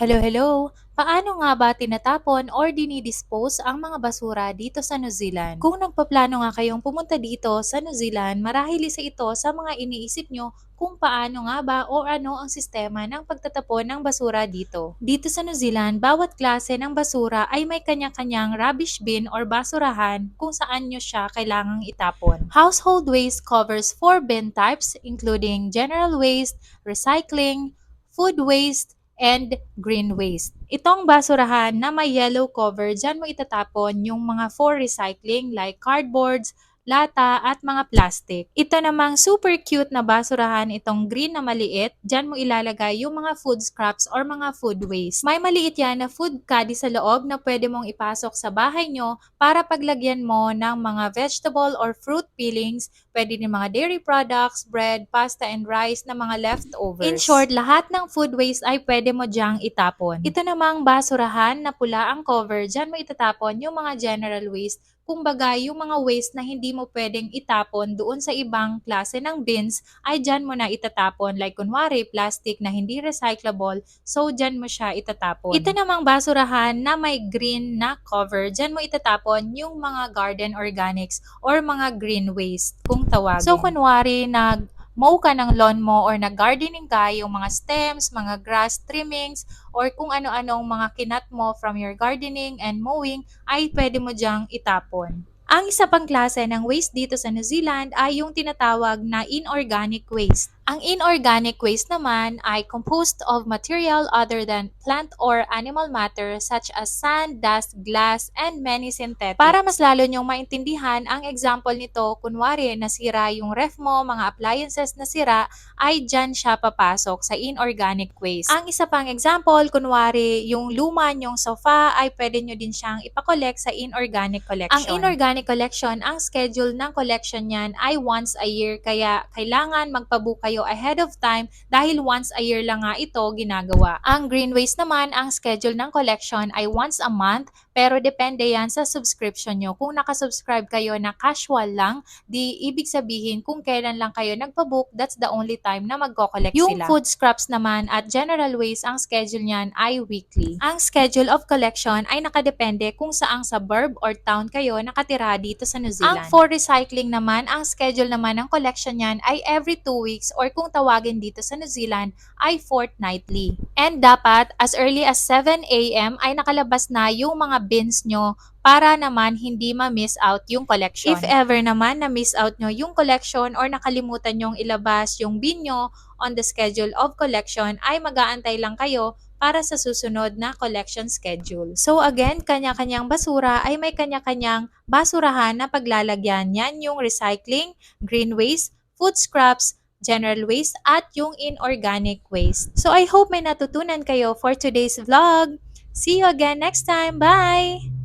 Hello, hello! Paano nga ba tinatapon or dinidispose ang mga basura dito sa New Zealand? Kung nagpaplano nga kayong pumunta dito sa New Zealand, marahil isa ito sa mga iniisip nyo kung paano nga ba o ano ang sistema ng pagtatapon ng basura dito. Dito sa New Zealand, bawat klase ng basura ay may kanya-kanyang rubbish bin or basurahan kung saan nyo siya kailangang itapon. Household waste covers four bin types including general waste, recycling, food waste, and green waste. Itong basurahan na may yellow cover, dyan mo itatapon yung mga for recycling like cardboards, lata at mga plastic. Ito namang super cute na basurahan itong green na maliit. Diyan mo ilalagay yung mga food scraps or mga food waste. May maliit yan na food caddy sa loob na pwede mong ipasok sa bahay nyo para paglagyan mo ng mga vegetable or fruit peelings. Pwede din mga dairy products, bread, pasta and rice na mga leftovers. In short, lahat ng food waste ay pwede mo diyang itapon. Ito namang basurahan na pula ang cover. Diyan mo itatapon yung mga general waste kumbaga yung mga waste na hindi mo pwedeng itapon doon sa ibang klase ng bins, ay dyan mo na itatapon. Like kunwari, plastic na hindi recyclable, so dyan mo siya itatapon. Ito namang basurahan na may green na cover, dyan mo itatapon yung mga garden organics or mga green waste, kung tawagin. So kunwari, nag mow ka ng lawn mo or nag-gardening ka, yung mga stems, mga grass trimmings, or kung ano-anong mga kinat mo from your gardening and mowing, ay pwede mo diyang itapon. Ang isa pang klase ng waste dito sa New Zealand ay yung tinatawag na inorganic waste. Ang inorganic waste naman ay composed of material other than plant or animal matter such as sand, dust, glass, and many synthetics. Para mas lalo nyong maintindihan, ang example nito, kunwari nasira yung ref mo, mga appliances na sira, ay dyan siya papasok sa inorganic waste. Ang isa pang example, kunwari yung luma nyong sofa, ay pwede nyo din siyang ipakolect sa inorganic collection. Ang inorganic collection, ang schedule ng collection niyan ay once a year, kaya kailangan magpabook kayo ahead of time dahil once a year lang nga ito ginagawa. Ang green waste naman, ang schedule ng collection ay once a month pero depende yan sa subscription nyo. Kung nakasubscribe kayo na casual lang, di ibig sabihin kung kailan lang kayo nagpa-book, that's the only time na magko-collect sila. Yung food scraps naman at general waste, ang schedule niyan ay weekly. Ang schedule of collection ay nakadepende kung saang suburb or town kayo nakatira dito sa New Zealand. Ang for recycling naman, ang schedule naman ng collection niyan ay every 2 weeks or kung tawagin dito sa New Zealand ay fortnightly. And dapat as early as 7 a.m. ay nakalabas na yung mga bins nyo para naman hindi ma-miss out yung collection. If ever naman na-miss out nyo yung collection or nakalimutan nyong ilabas yung bin nyo on the schedule of collection, ay mag-aantay lang kayo para sa susunod na collection schedule. So again, kanya-kanyang basura ay may kanya-kanyang basurahan na paglalagyan. Yan yung recycling, green waste, food scraps, general waste, at yung inorganic waste. So I hope may natutunan kayo for today's vlog. See you again next time. Bye!